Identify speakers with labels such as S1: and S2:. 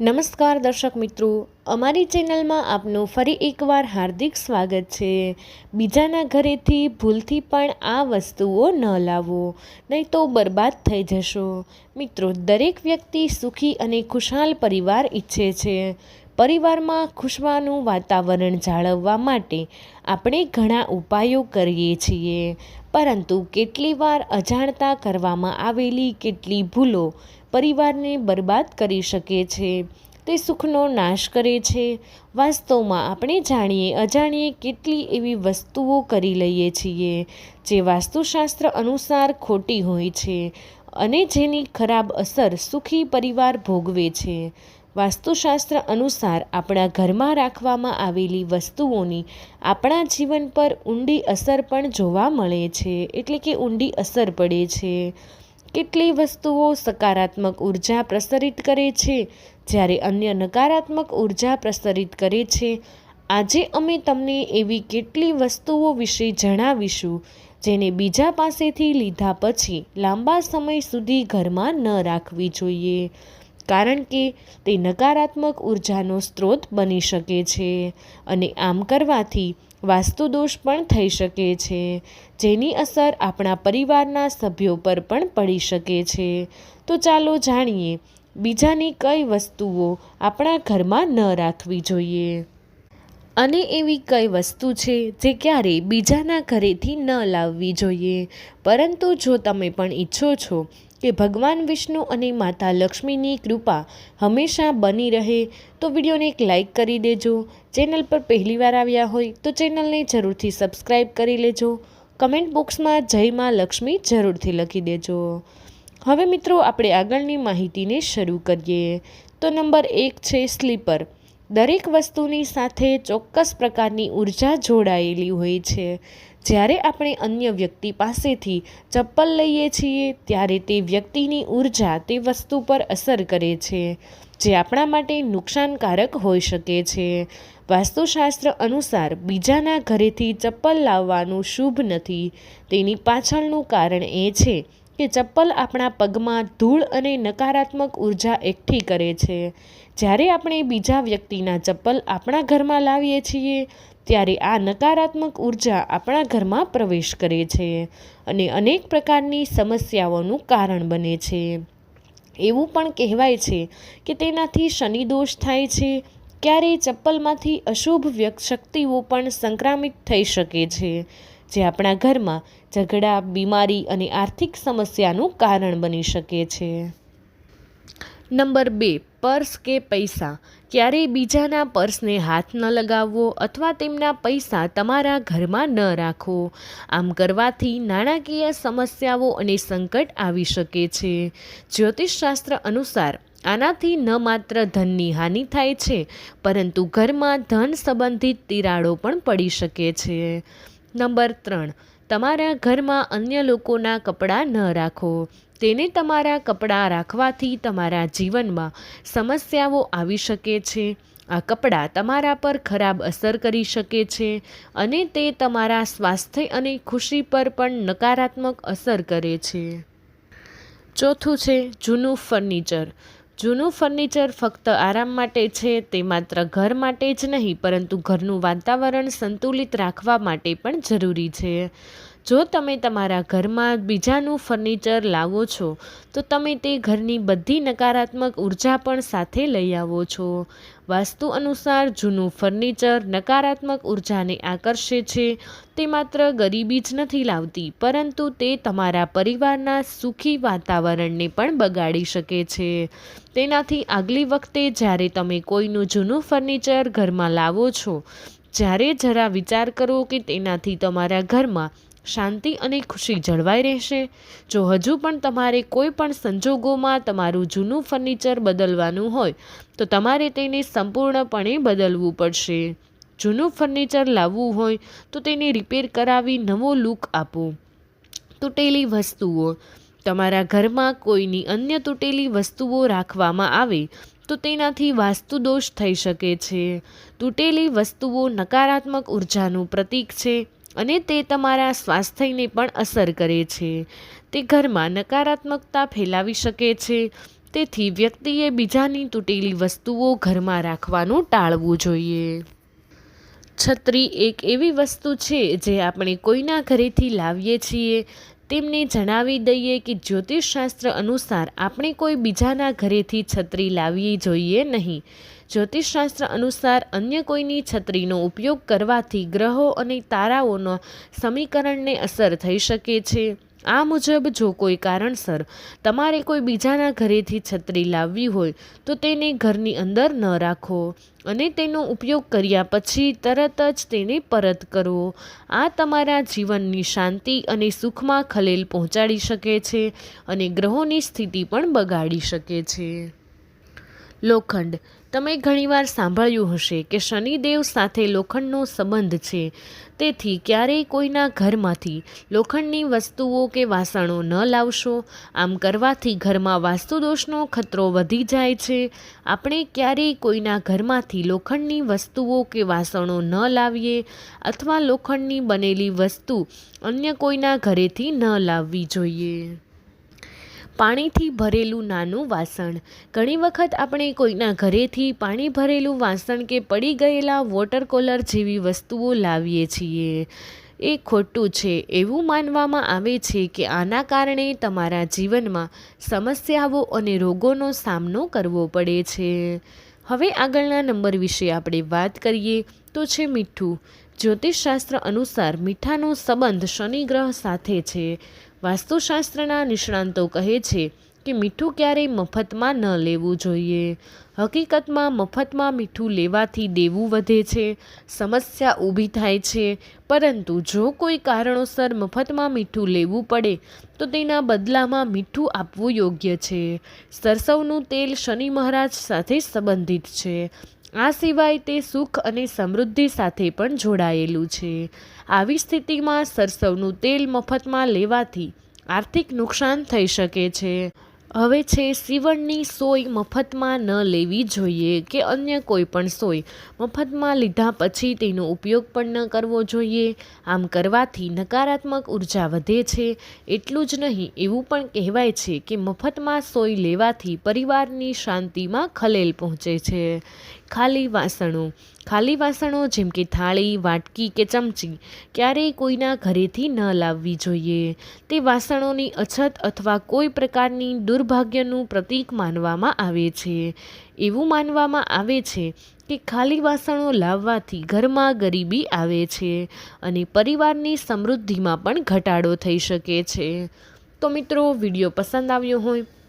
S1: નમસ્કાર દર્શક મિત્રો, અમારી ચેનલમાં આપનું ફરી એકવાર હાર્દિક સ્વાગત છે. બીજાના ઘરેથી ભૂલથી પણ આ વસ્તુઓ ન લાવો, નહીં તો બરબાદ થઈ જશો. મિત્રો, દરેક વ્યક્તિ સુખી અને ખુશહાલ પરિવાર ઈચ્છે છે. પરિવારમાં ખુશવાનું વાતાવરણ જાળવવા માટે આપણે ઘણા ઉપાયો કરીએ છીએ. પરંતુ કેટલી વાર અજાણતા કરવામાં આવેલી કેટલી ભૂલો પરિવારને બરબાદ કરી શકે છે. તે સુખનો નાશ કરે છે. વાસ્તવમાં આપણે જાણીએ, અજાણીએ કેટલી એવી વસ્તુઓ કરી લઈએ છીએ જે વાસ્તુશાસ્ત્ર અનુસાર ખોટી હોય છે અને જેની ખરાબ અસર સુખી પરિવાર ભોગવે છે. વાસ્તુશાસ્ત્ર અનુસાર આપણા ઘરમાં રાખવામાં આવેલી વસ્તુઓની આપણા જીવન પર ઊંડી અસર પણ જોવા મળે છે, એટલે કે ઊંડી અસર પડે છે. કેટલી વસ્તુઓ સકારાત્મક ઊર્જા પ્રસરિત કરે છે? જ્યારે અન્ય નકારાત્મક ઊર્જા પ્રસરિત કરે છે, આજે અમે તમને એવી કેટલી વસ્તુઓ વિશે જણાવીશું, જેને બીજા પાસેથી લીધા પછી લાંબા સમય સુધી ઘરમાં ન રાખવી જોઈએ. કારણ કે તે નકારાત્મક ઉર્જાનો સ્ત્રોત બની શકે છે અને આમ કરવાથી વાસ્તુદોષ પણ થઈ શકે છે, જેની અસર આપણા પરિવારના સભ્યો પર પણ પડી શકે છે. તો ચાલો જાણીએ, બીજાની કઈ વસ્તુઓ આપણા ઘરમાં ન રાખવી જોઈએ? અને એવી કઈ વસ્તુ છે જે ક્યારેય બીજાના ઘરેથી ન લાવવી જોઈએ? પરંતુ જો તમે પણ ઈચ્છો છો કે ભગવાન વિષ્ણુ અને માતા લક્ષ્મીની કૃપા હંમેશા બની રહે, તો વિડીયોને એક લાઈક કરી દેજો. ચેનલ પર પહેલીવાર આવ્યા હોય તો ચેનલને જરૂરથી સબસ્ક્રાઈબ કરી લેજો. કમેન્ટ બોક્સમાં જય માં લક્ષ્મી જરૂરથી લખી દેજો. હવે મિત્રો આપણે આગળની માહિતીને શરૂ કરીએ. તો નંબર એક છે સ્લીપર. દરેક વસ્તુની સાથે ચોક્કસ પ્રકારની ઊર્જા જોડાયેલી હોય છે. જ્યારે આપણે અન્ય વ્યક્તિ પાસેથી ચપ્પલ લઈએ છીએ, ત્યારે તે વ્યક્તિની ઊર્જા તે વસ્તુ પર અસર કરે છે, જે આપણા માટે નુકસાનકારક હોઈ શકે છે. વાસ્તુશાસ્ત્ર અનુસાર બીજાના ઘરેથી ચપ્પલ લાવવાનું શુભ નથી. તેની પાછળનું કારણ એ છે કે ચપ્પલ આપણા પગમાં ધૂળ અને નકારાત્મક ઊર્જા એકઠી કરે છે. જ્યારે આપણે બીજા વ્યક્તિના ચપ્પલ આપણા ઘરમાં લાવીએ છીએ ત્યારે આ નકારાત્મક ઊર્જા આપણા ઘરમાં પ્રવેશ કરે છે અને અનેક પ્રકારની સમસ્યાઓનું કારણ બને છે. એવું પણ કહેવાય છે કે તેનાથી શનિદોષ થાય છે ક્યારેય ચપ્પલમાંથી અશુભ શક્તિઓ પણ સંક્રામિત થઈ શકે છે, જે આપણા ઘરમાં ઝઘડા, બીમારી અને આર્થિક સમસ્યાનું કારણ બની શકે છે. નંબર બે પર્સ કે પૈસા? ક્યારેય બીજાના પર્સને હાથ ન લગાવવો અથવા તેમના પૈસા તમારા ઘરમાં ન રાખો આમ કરવાથી નાણાકીય સમસ્યાઓ અને સંકટ આવી શકે છે. જ્યોતિષશાસ્ત્ર અનુસાર, આનાથી ન માત્ર ધનની હાનિ થાય છે, પરંતુ ઘરમાં ધન સંબંધિત તિરાડો પણ પડી શકે છે. નંબર ત્રણ તમારા ઘરમાં અન્ય લોકોના કપડાં ન રાખો. તેને તમારા કપડાં રાખવાથી તમારા જીવનમાં સમસ્યાઓ આવી શકે છે. આ કપડાં તમારા પર ખરાબ અસર કરી શકે છે અને તે તમારા સ્વાસ્થ્ય અને ખુશી પર પણ નકારાત્મક અસર કરે છે. ચોથું છે, જૂનું ફર્નિચર. જૂનું ફર્નિચર ફક્ત આરામ માટે છે, તે માત્ર ઘર માટે જ નહીં, પરંતુ ઘરનું વાતાવરણ સંતુલિત રાખવા માટે પણ જરૂરી છે. જો તમે તમારા ઘરમાં બીજાનું ફર્નિચર લાવો છો, તો તમે તે ઘરની બધી નકારાત્મક ઊર્જા પણ સાથે લઈ આવો છો. વાસ્તુ અનુસાર, જૂનું ફર્નિચર નકારાત્મક ઉર્જાને આકર્ષે છે, તે માત્ર ગરીબી જ નથી લાવતી, પરંતુ તે તમારા પરિવારના સુખી વાતાવરણને પણ બગાડી શકે છે. તેનાથી આગલી વખતે જ્યારે તમે કોઈનું જૂનું ફર્નિચર ઘરમાં લાવો છો, જ્યારે જરા વિચાર કરો કે તેનાથી તમારા ઘરમાં શાંતિ અને ખુશી જળવાઈ રહેશે. જો હજુ પણ તમારે કોઈ પણ સંજોગોમાં તમારું જૂનું ફર્નિચર બદલવાનું હોય, તો તમારે તેને સંપૂર્ણપણે બદલવું પડશે. જૂનું ફર્નિચર લાવવું હોય, તો તેને રિપેર કરાવી નવો લુક આપો. તૂટેલી વસ્તુઓ. તમારા ઘરમાં કોઈની અન્ય તૂટેલી વસ્તુઓ રાખવામાં આવે, તો તેનાથી વાસ્તુદોષ થઈ શકે છે. તૂટેલી વસ્તુઓ નકારાત્મક ઉર્જાનું પ્રતીક છે. અને તે તમારા સ્વાસ્થ્યને પણ અસર કરે છે. તે ઘરમાં નકારાત્મકતા ફેલાવી શકે છે. તેથી વ્યક્તિએ બીજાની તૂટેલી વસ્તુઓ ઘરમાં રાખવાનું ટાળવું જોઈએ. છત્રી એક એવી વસ્તુ છે જે આપણે કોઈના ઘરેથી લાવીએ છીએ. તેમને જણાવી દઈએ કે જ્યોતિષશાસ્ત્ર અનુસાર આપણે કોઈ બીજાના ઘરેથી છત્રી લાવવી જોઈએ નહીં. જ્યોતિષશાસ્ત્ર અનુસાર અન્ય કોઈની છત્રીનો ઉપયોગ કરવાથી ગ્રહો અને તારાઓના સમીકરણને અસર થઈ શકે છે. આ મુજબ જો કોઈ કારણસર તમારે કોઈ બીજાના ઘરેથી છત્રી લાવવી હોય, તો તેને ઘરની અંદર ન રાખો અને તેનો ઉપયોગ કર્યા પછી તરત જ તેને પરત કરો. આ તમારા જીવનની શાંતિ અને સુખમાં ખલેલ પહોંચાડી શકે છે અને ગ્રહોની સ્થિતિ પણ બગાડી શકે છે. લોખંડ તમે ઘણીવાર સાંભળ્યું હશે કે શનિદેવ સાથે લોખંડનો સંબંધ છે. તેથી ક્યારેય કોઈના ઘરમાંથી લોખંડની વસ્તુઓ કે વાસણો ન લાવશો. આમ કરવાથી ઘરમાં વાસ્તુદોષનો ખતરો વધી જાય છે. આપણે ક્યારેય કોઈના ઘરમાંથી લોખંડની વસ્તુઓ કે વાસણો ન લાવીએ અથવા લોખંડની બનેલી વસ્તુ અન્ય કોઈના ઘરેથી ન લાવવી જોઈએ. પાણીથી ભરેલું નાનું વાસણ. ઘણી વખત આપણે કોઈના ઘરેથી પાણી ભરેલું વાસણ કે પડી ગયેલા વોટર કોલર જેવી વસ્તુઓ લાવીએ છીએ. એ ખોટું છે. એવું માનવામાં આવે છે કે આના કારણે તમારા જીવનમાં સમસ્યાઓ અને રોગોનો સામનો કરવો પડે છે. હવે આગળના નંબર વિશે આપણે વાત કરીએ. તો છે મીઠું. જ્યોતિષશાસ્ત્ર અનુસાર મીઠાનો સંબંધ શનિ ગ્રહ સાથે છે. વાસ્તુશાસ્ત્રના નિષ્ણાંતો કહે છે કે મીઠું ક્યારેય મફતમાં ન લેવું જોઈએ. હકીકતમાં મફતમાં મીઠું લેવાથી દેવું વધે છે, સમસ્યા ઊભી થાય છે. પરંતુ જો કોઈ કારણોસર મફતમાં મીઠું લેવું પડે, તો તેના બદલામાં મીઠું આપવું યોગ્ય છે. સરસવનું તેલ શનિ મહારાજ સાથે સંબંધિત છે. આ સિવાય તે સુખ અને સમૃદ્ધિ સાથે પણ જોડાયેલું છે. આવી સ્થિતિમાં સરસવનું તેલ મફતમાં લેવાથી આર્થિક નુકસાન થઈ શકે છે. હવે છે, સીવણની સોય મફતમાં ન લેવી જોઈએ કે અન્ય કોઈ પણ સોય મફતમાં લીધા પછી તેનો ઉપયોગ પણ ન કરવો જોઈએ. આમ કરવાથી નકારાત્મક ઊર્જા વધે છે. એટલું જ નહીં, એવું પણ કહેવાય છે કે મફતમાં સોય લેવાથી પરિવારની શાંતિમાં ખલેલ પહોંચે છે. ખાલી વાસણો. ખાલી વાસણો જેમ કે થાળી, વાટકી કે ચમચી ક્યારેય કોઈના ઘરેથી ન લાવવી જોઈએ. તે વાસણોની અછત અથવા કોઈ પ્રકારની દુર્ભાગ્યનું પ્રતીક માનવામાં આવે છે. એવું માનવામાં આવે છે કે ખાલી વાસણો લાવવાથી ઘરમાં ગરીબી આવે છે અને પરિવારની સમૃદ્ધિમાં પણ ઘટાડો થઈ શકે છે. તો મિત્રો, વીડિયો પસંદ આવ્યો હોય